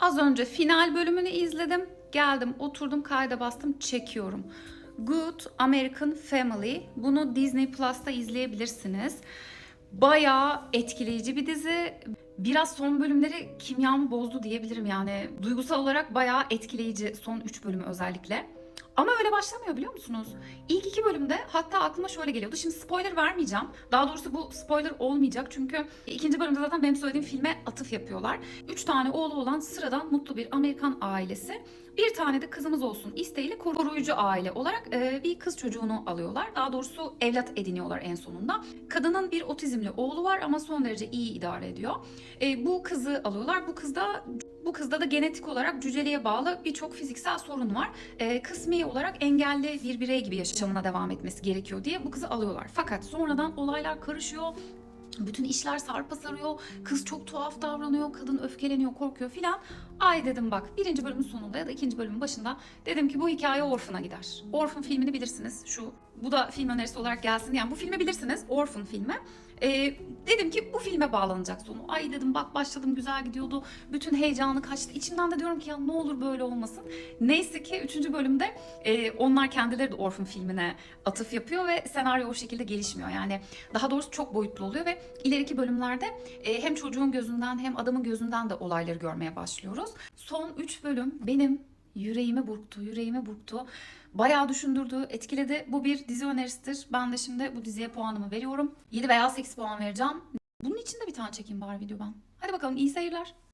Az önce final bölümünü izledim. Geldim, oturdum, kayda bastım, çekiyorum. Good American Family. Bunu Disney Plus'ta izleyebilirsiniz. Bayağı etkileyici bir dizi. Biraz son bölümleri kimyamı bozdu diyebilirim yani. Duygusal olarak bayağı etkileyici son 3 bölümü özellikle. Ama öyle başlamıyor biliyor musunuz? İlk iki bölümde hatta aklıma şöyle geliyordu. Şimdi spoiler vermeyeceğim. Daha doğrusu bu spoiler olmayacak. Çünkü ikinci bölümde zaten benim söylediğim filme atıf yapıyorlar. Üç tane oğlu olan sıradan mutlu bir Amerikan ailesi. Bir tane de kızımız olsun isteğiyle koruyucu aile olarak e, bir kız çocuğunu alıyorlar. Daha doğrusu evlat ediniyorlar en sonunda. Kadının bir otizmli oğlu var ama son derece iyi idare ediyor. E, bu kızı alıyorlar. Bu kızda bu kızda da genetik olarak cüceliğe bağlı birçok fiziksel sorun var. E, kısmi olarak engelli bir birey gibi yaşamına devam etmesi gerekiyor diye bu kızı alıyorlar. Fakat sonradan olaylar karışıyor. Bütün işler sarpa sarıyor. Kız çok tuhaf davranıyor. Kadın öfkeleniyor, korkuyor filan. Ay dedim bak birinci bölümün sonunda ya da ikinci bölümün başında dedim ki bu hikaye Orphan'a gider. Orphan filmini bilirsiniz. Şu bu da film önerisi olarak gelsin. Yani bu filmi bilirsiniz. Orphan filmi. Ee, dedim ki bu filme bağlanacak sonu. Ay dedim bak başladım güzel gidiyordu. Bütün heyecanı kaçtı. İçimden de diyorum ki ya ne olur böyle olmasın. Neyse ki 3. bölümde e, onlar kendileri de Orphan filmine atıf yapıyor ve senaryo o şekilde gelişmiyor. Yani daha doğrusu çok boyutlu oluyor ve ileriki bölümlerde e, hem çocuğun gözünden hem adamın gözünden de olayları görmeye başlıyoruz. Son 3 bölüm benim yüreğimi burktu, yüreğimi burktu. Bayağı düşündürdü, etkiledi. Bu bir dizi önerisidir. Ben de şimdi bu diziye puanımı veriyorum. 7 veya 8 puan vereceğim. Bunun için de bir tane çekeyim bari video ben. Hadi bakalım iyi seyirler.